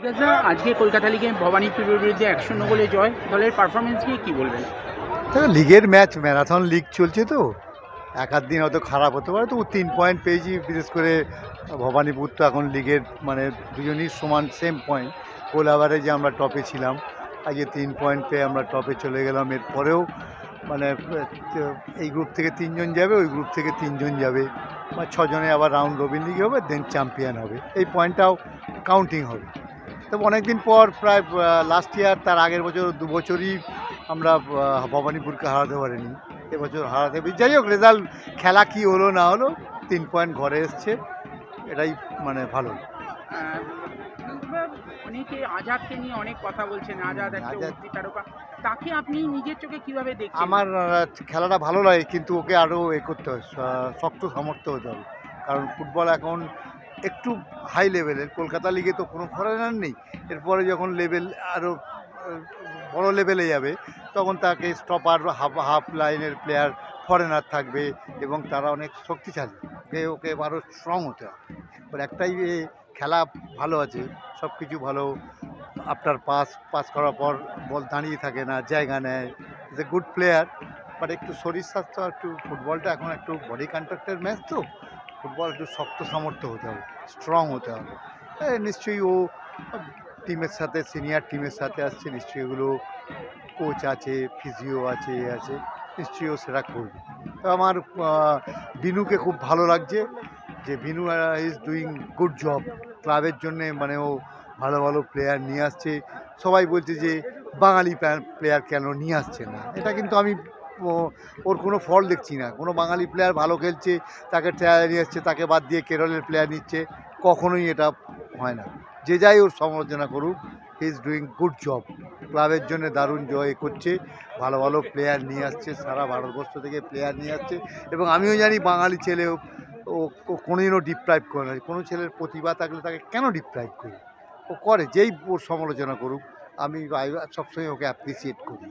ঠিক আছে, আজকে কলকাতা লিগে ভবানীপুরের বিরুদ্ধে একশো গোলে জয়, দলের পারফরমেন্স নিয়ে কি বলবেন? তবে লিগের ম্যাচ ম্যারাথন লিগ চলছে তো। এক আধ দিন হয়তো খারাপ হতে পারে তো তিন পয়েন্ট পেয়েছি, বিশেষ করে ভবানীপুর তো এখন লিগের মানে দুজনই সমান সেম পয়েন্ট গোল যে আমরা টপে ছিলাম, আজকে তিন পয়েন্ট পেয়ে আমরা টপে চলে গেলাম। এরপরেও মানে এই গ্রুপ থেকে তিনজন যাবে, ওই গ্রুপ থেকে তিনজন যাবে। বা ছজনে আবার রাউন্ড রবিন লিগ হবে দেন চ্যাম্পিয়ন হবে। এই পয়েন্টটাও কাউন্টিং হবে। তবে অনেকদিন পর প্রায় লাস্ট ইয়ার তার আগের বছর দু বছরই আমরা ভবানীপুরকে হারাতে পারিনি। এবছর হারাতে পারি। যাই হোক রেজাল্ট খেলা কি হলো না হলো তিন পয়েন্ট ঘরে এসছে। এটাই মানে ভালো। অনেকে আজাদকে নিয়ে অনেক কথা বলছেন আজাদ একটা তারকা। তাকে আপনি নিজের চোখে কীভাবে দেখছেন? আমার খেলাটা ভালো লাগে কিন্তু ওকে আরও এ করতে হবে শক্ত সামর্থ্য হতে হবে। কারণ ফুটবল এখন একটু হাই লেভেলের কলকাতা লিগে তো কোনো ফরেনার নেই। এরপরে যখন লেভেল আরও বড় লেভেলে যাবে, তখন তাকে স্টপার হাফ হাফ লাইনের প্লেয়ার ফরেনার থাকবে এবং তারা অনেক শক্তিশালী। ওকে ওকে আরও স্ট্রং হতে হবে। ওর একটাই খেলা ভালো আছে সব কিছু ভালো। আফটার পাস পাস করার পর বল দাঁড়িয়ে থাকে না, জায়গা নেয় is a good player but একটু শরীর স্বাস্থ্য একটু ফুটবলটা এখন একটু বডি কন্ট্রাক্টের ম্যাচ তো। ফুটবল একটু শক্ত সামর্থ্য হতে হবে স্ট্রং হতে হবে। এ, নিশ্চয়ই ও টিমের সাথে সিনিয়র টিমের সাথে আসছে নিশ্চয়ই এগুলো কোচ আছে ফিজিও আছে এ আছে নিশ্চয়ই ও সেটা করবে। আমার বিনুকে খুব ভালো লাগছে যে Bino is doing good job ক্লাবের জন্যে মানে ও ভালো ভালো প্লেয়ার নিয়ে আসছে। সবাই বলছে যে বাঙালি প্লেয়ার কেন নিয়ে আসছে না? এটা কিন্তু আমি ওর কোনো ফল দেখছি না। কোনো বাঙালি প্লেয়ার ভালো খেলছে, তাকে ট্রায়ালে নিয়ে আসছে, তাকে বাদ দিয়ে কেরলের প্লেয়ার নিচ্ছে, কখনোই এটা হয় না। যে যাই ওর সমালোচনা করুক he is doing good job ক্লাবের জন্য দারুণ জয় করছে, ভালো ভালো প্লেয়ার নিয়ে আসছে, সারা ভারতবর্ষ থেকে প্লেয়ার নিয়ে আসছে, এবং আমিও জানি বাঙালি ছেলে ও কোনোদিনও ডিপ্রাইভ করে না। কোনো ছেলের প্রতিভা থাকলে তাকে কেন ডিপ্রাইভ করি? ও করে, যেই ওর সমালোচনা করুক, আমি সবসময় ওকে অ্যাপ্রিসিয়েট করি।